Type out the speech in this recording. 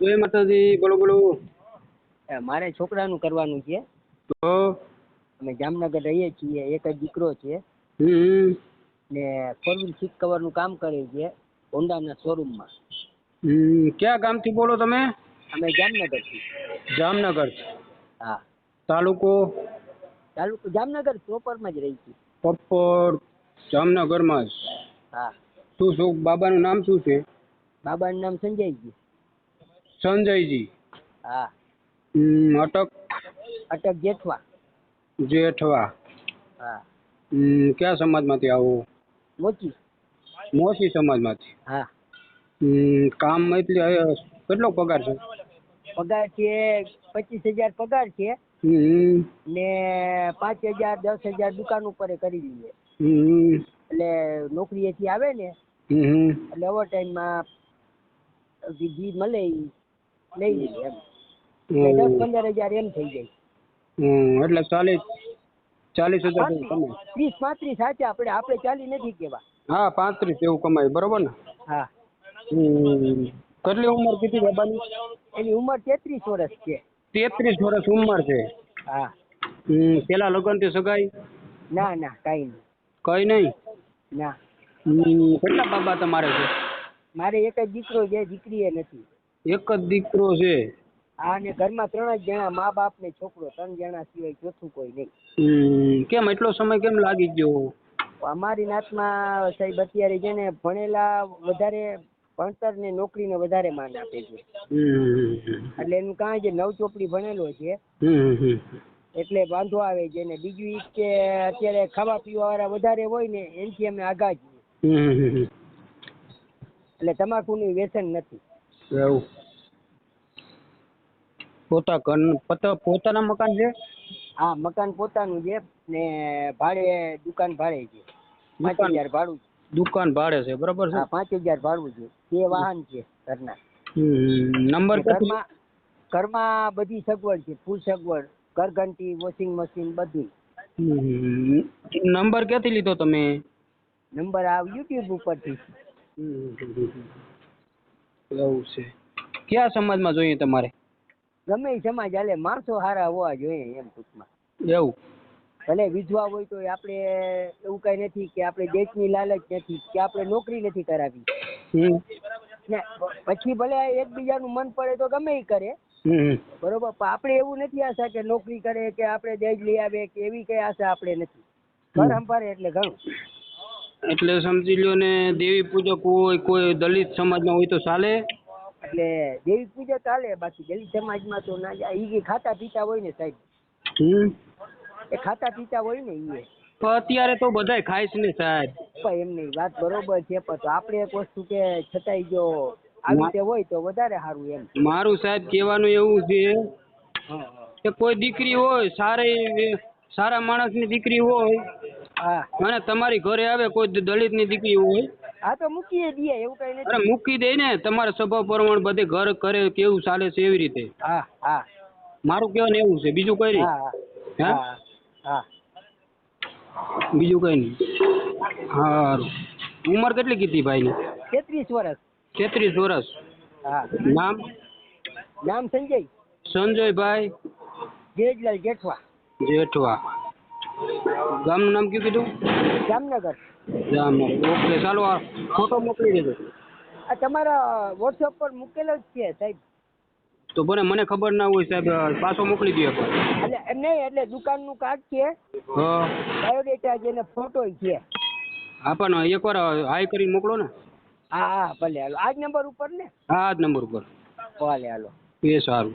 જય માતાજી બોલો બોલો. મારે છોકરાનું કરવાનું છે. તો? અમે જામનગર રહીએ છીએ એક જ દીકરો છે. ને ફોર વ્હીલ સીટ કવરનું કામ કરે છે હોન્ડાના શોરૂમમાં ક્યાં ગામથી બોલો તમે? અમે જામનગરથી. જામનગર. હા. તાલુકો? તાલુકો જામનગર પ્રોપરમાં જ રહી છીએ પ્રોપર જામનગરમાં જ. હા. શું શું બાબાનું નામ શું છે? બાબાનું નામ સંજયજી. સંજયજી. હા. હમ અટક. અટક જેઠવા. જેઠવા. હા. હમ કયા સમાજમાંથી આવો? મોચી. મોસી સમાજમાંથી? હા. હમ કામ એટલે હવે કેટલો પગાર છે? પગાર છે પચીસ હજાર પગાર છે. હમ. ને પાંચ હજાર દસ હજાર દુકાન ઉપર કરી દઈએ. હમ. એટલે નોકરીએથી આવે ને. હમ એટલે ઓવર ટાઈમમાં જી મળે ઈ. લઈ લઈએ એમ. દસ પંદર હજાર એમ થઈ જાય. એટલે ચાલીસ ચાલીસ હજાર ત્રીસ પાંત્રીસ સાચા આપણે આપણે ચાલી નથી કેવા હા પાંત્રીસ એવું કમાય બરોબર ને? હા. કેટલી ઉંમર કીધી બાબાની? એની ઉંમર તેત્રીસ વર્ષ છે. તેત્રીસ વર્ષ ઉંમર છે? હા. પેલા લગ્નથી સગાઈ? ના ના કઈ નહીં. કઈ નહીં? ના. કેટલા બાબા તમારે છે? મારે એક જ દીકરો છે દીકરી એ નથી. એક જ દીકરો છે. હા ને ઘરમાં ત્રણ જ જણા મા બાપ ને છોકરો ત્રણ જણા સિવાય ચોથું કોઈ નહીં. કેમ એટલો સમય કેમ લાગી ગયો? અમારી નાતમાં સાહેબ અત્યારે છે ને ભણેલા વધારે ભણતર ને નોકરીને વધારે માન આપે છે. એટલે એનું કાંઈ જે નવ ચોપડી ભણેલો છે. એટલે વાંધો આવે છે ને બીજું ઈ કે અત્યારે ખાવા પીવા વાળા વધારે હોય ને એનથી અમે આઘા છીએ. એટલે એટલે તમાકુનું વ્યસન નથી. એવું. પોતા ઘર પોતાના મકાન છે? હા મકાન પોતાનું છે ને ભાડે દુકાન ભાડે છે. પાંચ હજાર ભાડું દુકાન ભાડે છે બરાબર છે? પાંચ હજાર ભાડું છે. બે વાહન છે ઘરના. નંબર ઘરમાં ઘરમાં બધી સગવડ છે ફૂલ સગવડ ઘરઘંટી વોશિંગ મશીન બધું. નંબર ક્યાંથી લીધો તમે? નંબર આ યુટ્યુબ ઉપરથી. એવું છે. કયા સમાજમાં જોઈએ તમારે? ગમે એ સમાજ હાલે માણસો હારા હોવા જોઈએ એમ ટૂંકમાં. એવું? ભલે વિધવા હોય તો આપણે એવું કઈ નથી કે આપણે દેશની લાલચ નથી કે આપણે નોકરી નથી કરાવી. પછી ભલે એકબીજાનું મન પડે તો ગમે એ કરે. બરોબર પણ આપણે એવું નથી આશા કે નોકરી કરે કે આપણે દહેજ લઈ આવે કે એવી કઈ આશા આપણે નથી. ઘર સંભાળે એટલે ઘણું. એટલે સમજી લ્યો ને દેવી પૂજક હોય કોઈ દલિત સમાજમાં હોય તો ચાલે. એટલે દેવી પૂજા ચાલે બાકી દલિત સમાજમાં તો ના જાય. ઈ ખાતા પીતા હોય ને સાહેબ એ ખાતા પીતા હોય ને ઈ. અત્યારે તો બધાય ખાય છે ને સાહેબ. પણ એમની વાત બરોબર છે પણ આપણે એક વસ્તુ કે છતાંય જો આવી રીતે હોય તો વધારે સારું એમ. મારું સાહેબ કહેવાનું એવું છે કે કોઈ દીકરી હોય સારી સારા માણસની દીકરી હોય હા. અને તમારી ઘરે આવે કોઈ દલિતની દીકરી હોય હા તો મૂકીએ દઈએ એવું કઈ નથી. અરે મૂકી દે ને તમારા સ્વભાવ પ્રમાણે બધે ઘર કરે કેવું ચાલે છે એવી રીતે. હા હા. મારું કહેવાનું એવું છે બીજું કઈ નહીં. હા હા. હા? હા બીજું કઈ નહીં. સારું ઉંમર કેટલી કીધી ભાઈને? તેત્રીસ વર્ષ. તેત્રીસ વર્ષ. હા. નામ? નામ સંજય. સંજયભાઈ? જેજલાલ જેઠવા. જેઠવા. ગામનું નામ કયું કીધું? જામનગર? જામનગર. ઓકે ચાલો આ ફોટો મોકલી દેજો. આ તમારા વોટ્સઅપ પર મૂકેલો જ છે સાહેબ. તો ભલે મને ખબર ના હોય સાહેબ પાછો મોકલી દો એટલે એમ નહીં એટલે દુકાનનું કાર્ડ છે. બાયોડેટા છે ને ફોટો છે. હા પણ એકવાર હાઈ કરીને મોકલો ને. હા હા ભલે હાલો. આ જ નંબર ઉપર ને? હા આ જ નંબર ઉપર. ભલે હાલો. એ સારું.